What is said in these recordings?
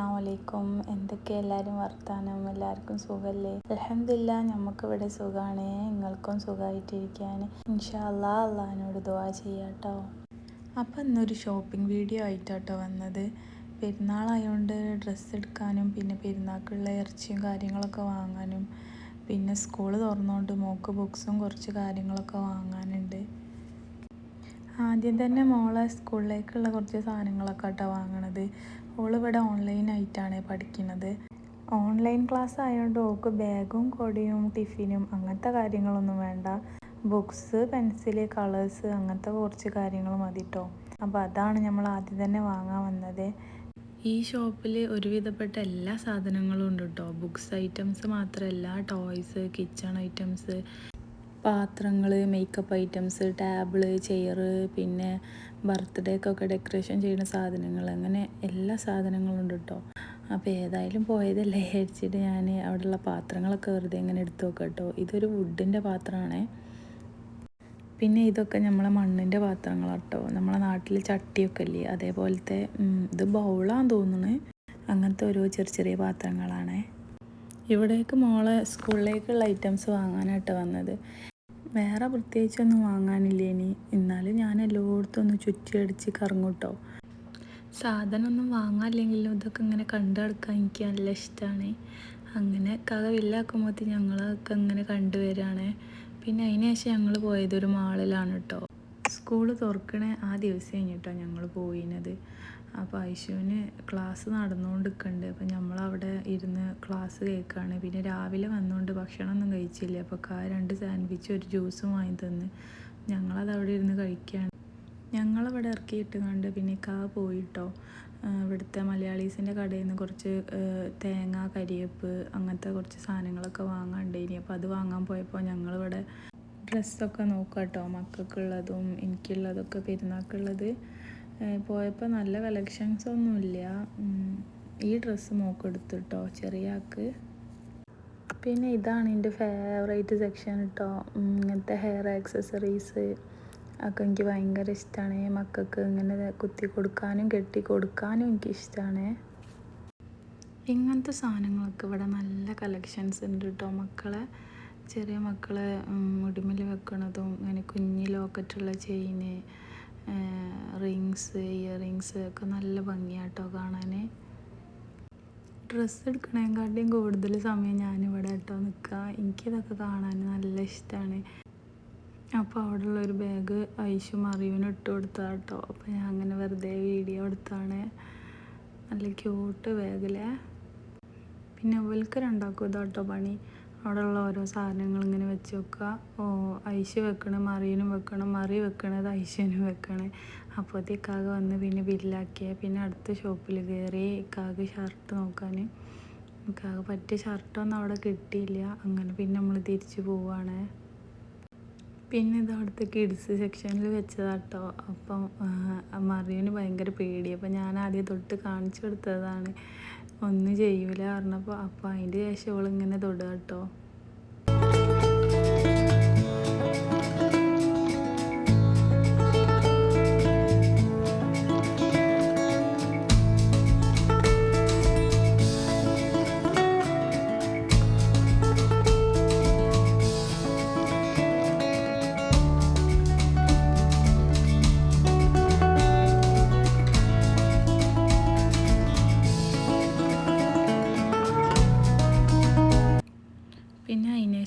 അസ്സാം വലൈക്കും എന്തൊക്കെ എല്ലാവരും വർത്താനം? എല്ലാവർക്കും സുഖമല്ലേ അലഹമില്ല നമുക്കിവിടെ സുഖമാണ് നിങ്ങൾക്കും സുഖമായിട്ടിരിക്കാൻ ഇൻഷാ അല്ലാ അള്ളഹാനോട് ദുവാ ചെയ്യാട്ടോ. അപ്പം ഇന്നൊരു ഷോപ്പിംഗ് വീഡിയോ ആയിട്ടാട്ടോ വന്നത്. പെരുന്നാളായതുകൊണ്ട് ഡ്രസ്സ് എടുക്കാനും പിന്നെ പെരുന്നാൾക്കുള്ള ഇറച്ചിയും കാര്യങ്ങളൊക്കെ വാങ്ങാനും പിന്നെ സ്കൂൾ തുറന്നുകൊണ്ട് മോക്ക് ബുക്സും കുറച്ച് കാര്യങ്ങളൊക്കെ വാങ്ങാനുണ്ട്. ആദ്യം തന്നെ മോളെ സ്കൂളിലേക്കുള്ള കുറച്ച് സാധനങ്ങളൊക്കെ ആട്ടോ വാങ്ങണത്. ഓളിവിടെ ഓൺലൈനായിട്ടാണ് പഠിക്കുന്നത്. ഓൺലൈൻ ക്ലാസ് ആയതുകൊണ്ട് ഓക്ക് ബാഗും കൊടിയും ടിഫിനും അങ്ങനത്തെ കാര്യങ്ങളൊന്നും വേണ്ട. ബുക്സ് പെൻസിൽ കളേഴ്സ് അങ്ങനത്തെ കുറച്ച് കാര്യങ്ങൾ മതി കേട്ടോ അപ്പോൾ അതാണ് നമ്മൾ ആദ്യം തന്നെ വാങ്ങാൻ വന്നത്. ഈ ഷോപ്പിൽ ഒരുവിധപ്പെട്ട എല്ലാ സാധനങ്ങളും ഉണ്ട് കേട്ടോ ബുക്സ് ഐറ്റംസ് മാത്രമല്ല ടോയ്സ് കിച്ചൺ ഐറ്റംസ് പാത്രങ്ങൾ മേക്കപ്പ് ഐറ്റംസ് ടേബിൾ ചെയർ പിന്നെ ബർത്ത്ഡേക്കൊക്കെ ഡെക്കറേഷൻ ചെയ്യുന്ന സാധനങ്ങൾ അങ്ങനെ എല്ലാ സാധനങ്ങളും ഉണ്ട് കേട്ടോ അപ്പോൾ ഏതായാലും പോയതല്ലേ വിചാരിച്ചിട്ട് ഞാൻ അവിടെയുള്ള പാത്രങ്ങളൊക്കെ വെറുതെ ഇങ്ങനെ എടുത്തു നോക്കാം കേട്ടോ ഇതൊരു വുഡിന്റെ പാത്രമാണേ. പിന്നെ ഇതൊക്കെ നമ്മളെ മണ്ണിന്റെ പാത്രങ്ങളാണ് കേട്ടോ നമ്മളെ നാട്ടിൽ ചട്ടിയൊക്കെ ഇല്ലേ അതേപോലത്തെ ഇത് ബൗളാന്ന് തോന്നുന്നു. അങ്ങനത്തെ ഓരോ ചെറിയ ചെറിയ പാത്രങ്ങളാണേ. ഇവിടേക്ക് മോളെ സ്കൂളിലേക്കുള്ള ഐറ്റംസ് വാങ്ങാനായിട്ട് വന്നത്. വേറെ പ്രത്യേകിച്ചൊന്നും വാങ്ങാനില്ല ഇനി? എന്നാലും ഞാൻ എല്ലായിടത്തും ഒന്ന് ചുറ്റിയടിച്ച് കറങ്ങൂട്ടോ. സാധനമൊന്നും വാങ്ങാനില്ലെങ്കിലും ഇതൊക്കെ ഇങ്ങനെ കണ്ടെടുക്കാൻ എനിക്ക് നല്ല ഇഷ്ടമാണ് അങ്ങനെ കഥ വില്ലാക്കുമ്പോഴത്തെ ഞങ്ങളൊക്കെ ഇങ്ങനെ കണ്ടുവരികയാണ് പിന്നെ അതിന് ശേഷം ഞങ്ങൾ പോയത് ഒരു മാളിലാണ് കേട്ടോ. സ്കൂൾ തുറക്കണേ ആ ദിവസം കഴിഞ്ഞിട്ടോ ഞങ്ങൾ പോയിനത്. അപ്പോൾ ഐശുവിന് ക്ലാസ് നടന്നുകൊണ്ടിരിക്കുന്നുണ്ട് അപ്പോൾ നമ്മളവിടെ ഇരുന്ന് ക്ലാസ് കേൾക്കുകയാണ് പിന്നെ രാവിലെ വന്നുകൊണ്ട് ഭക്ഷണമൊന്നും കഴിച്ചില്ല. അപ്പോൾ കാ രണ്ട് സാൻഡ്വിച്ച് ഒരു ജ്യൂസും വാങ്ങി തന്ന്. ഞങ്ങളത് അവിടെ ഇരുന്ന് കഴിക്കുകയാണ് ഞങ്ങളവിടെ ഇറക്കിയിട്ട് കണ്ട് പിന്നെ കാ പോയിട്ടോ. ഇവിടുത്തെ മലയാളീസിന്റെ കടയിൽ നിന്ന് കുറച്ച് തേങ്ങ കരിയേപ്പ് അങ്ങനത്തെ കുറച്ച് സാധനങ്ങളൊക്കെ വാങ്ങാണ്ടേനി. അപ്പോൾ അത് വാങ്ങാൻ പോയപ്പോൾ ഞങ്ങളിവിടെ ഡ്രസ്സൊക്കെ നോക്കാം കേട്ടോ മക്കൾക്കുള്ളതും എനിക്കുള്ളതൊക്കെ പെരുന്നാൾക്കുള്ളത് പോയപ്പോൾ നല്ല കളക്ഷൻസ് ഒന്നുമില്ല ഈ ഡ്രസ്സ് മോക്കെടുത്തു കേട്ടോ ചെറിയ ആക്ക് പിന്നെ ഇതാണ് എന്റെ ഫേവറേറ്റ് സെക്ഷൻ കേട്ടോ ഇങ്ങനത്തെ ഹെയർ ആക്സസറീസ് ഒക്കെ എനിക്ക് ഭയങ്കര ഇഷ്ടമാണ് മക്കൾക്ക് ഇങ്ങനെ കുത്തി കൊടുക്കാനും കെട്ടി കൊടുക്കാനും എനിക്ക് ഇഷ്ടമാണ് ഇങ്ങനത്തെ സാധനങ്ങളൊക്കെ ഇവിടെ നല്ല കളക്ഷൻസ് ഉണ്ട് കേട്ടോ മക്കളെ ചെറിയ മക്കളെ മുടിമിൽ വെക്കണതും ഇങ്ങനെ കുഞ്ഞി ലോക്കറ്റുള്ള ചെയിന് റിങ്സ് ഇയർ റിങ്സ് ഒക്കെ നല്ല ഭംഗിയാട്ടോ കാണാൻ ഡ്രസ്സ് എടുക്കണേക്കാട്ടിയും കൂടുതൽ സമയം ഞാനിവിടെ കേട്ടോ നിൽക്കുക എനിക്കിതൊക്കെ കാണാൻ നല്ല ഇഷ്ടമാണ് അപ്പോൾ അവിടെയുള്ള ഒരു ബാഗ് ഐശു മറിയുവിന് ഇട്ട് കൊടുത്താ കേട്ടോ അപ്പോൾ ഞാൻ അങ്ങനെ വെറുതെ വീഡിയോ എടുത്താണ്. നല്ല ക്യൂട്ട് ബാഗിലെ പിന്നെ അവൾക്ക് രണ്ടാക്കും ഇതാട്ടോ പണി. അവിടെയുള്ള ഓരോ സാധനങ്ങൾ ഇങ്ങനെ വെച്ച് വെക്കുക. ഓ ഐശ് വെക്കണം മറിയനും വെക്കണം മറി വെക്കണത് ഐശ്വനും വെക്കണേ. അപ്പോഴത്തെ ഇക്കാകെ വന്ന് പിന്നെ ബില്ലാക്കിയ. പിന്നെ അടുത്ത ഷോപ്പിൽ കയറി ഇക്കാകെ ഷർട്ട് നോക്കാൻ. ഇക്കാകെ പറ്റിയ ഷർട്ടൊന്നും അവിടെ കിട്ടിയില്ല. അങ്ങനെ പിന്നെ നമ്മൾ തിരിച്ചു പോവുകയാണ് പിന്നെ ഇത് അവിടുത്തെ കിഡ്സ് സെക്ഷനിൽ വെച്ചതാട്ടോ. അപ്പം മറിയന് ഭയങ്കര പേടി. അപ്പം ഞാൻ ആദ്യം തൊട്ട് കാണിച്ചു കൊടുത്തതാണ്. ഒന്നും ചെയ്യൂല പറഞ്ഞപ്പോൾ അപ്പോൾ അതിന്റെ ശേഷം അവളിങ്ങനെ തൊടുക കേട്ടോ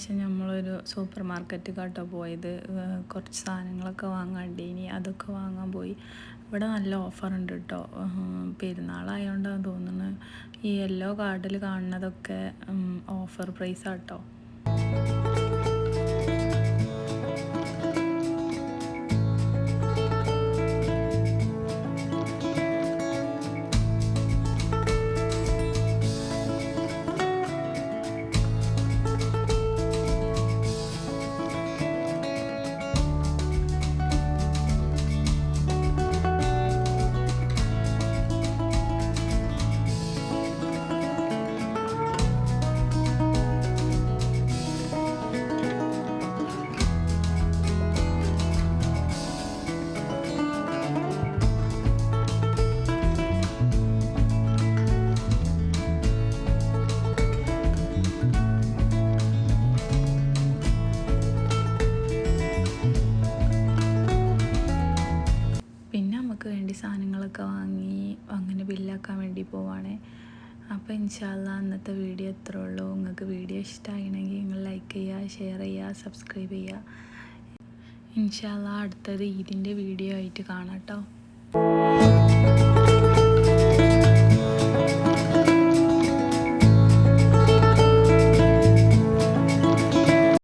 ശേഷം നമ്മളൊരു സൂപ്പർ മാർക്കറ്റ് കേട്ടോ പോയത് കുറച്ച് സാധനങ്ങളൊക്കെ വാങ്ങാണ്ട് ഇനി അതൊക്കെ വാങ്ങാൻ പോയി. ഇവിടെ നല്ല ഓഫറുണ്ട് കേട്ടോ പെരുന്നാളായതുകൊണ്ടാണ് തോന്നുന്നത് ഈ യെല്ലോ കാർഡിൽ കാണുന്നതൊക്കെ ഓഫർ പ്രൈസാട്ടോ. വേണ്ടി പോവാണേ. അപ്പോൾ ഇൻഷാല്ല അന്നത്തെ വീഡിയോ ഇത്രേ ഉള്ളൂ. നിങ്ങൾക്ക് വീഡിയോ ഇഷ്ടമായിരുന്നെങ്കിൽ നിങ്ങൾ ലൈക്ക് ചെയ്യുക ഷെയർ ചെയ്യുക സബ്സ്ക്രൈബ് ചെയ്യുക ഇൻഷാല്ല അടുത്തത് ഇതിന്റെ വീഡിയോ ആയിട്ട് കാണാം കേട്ടോ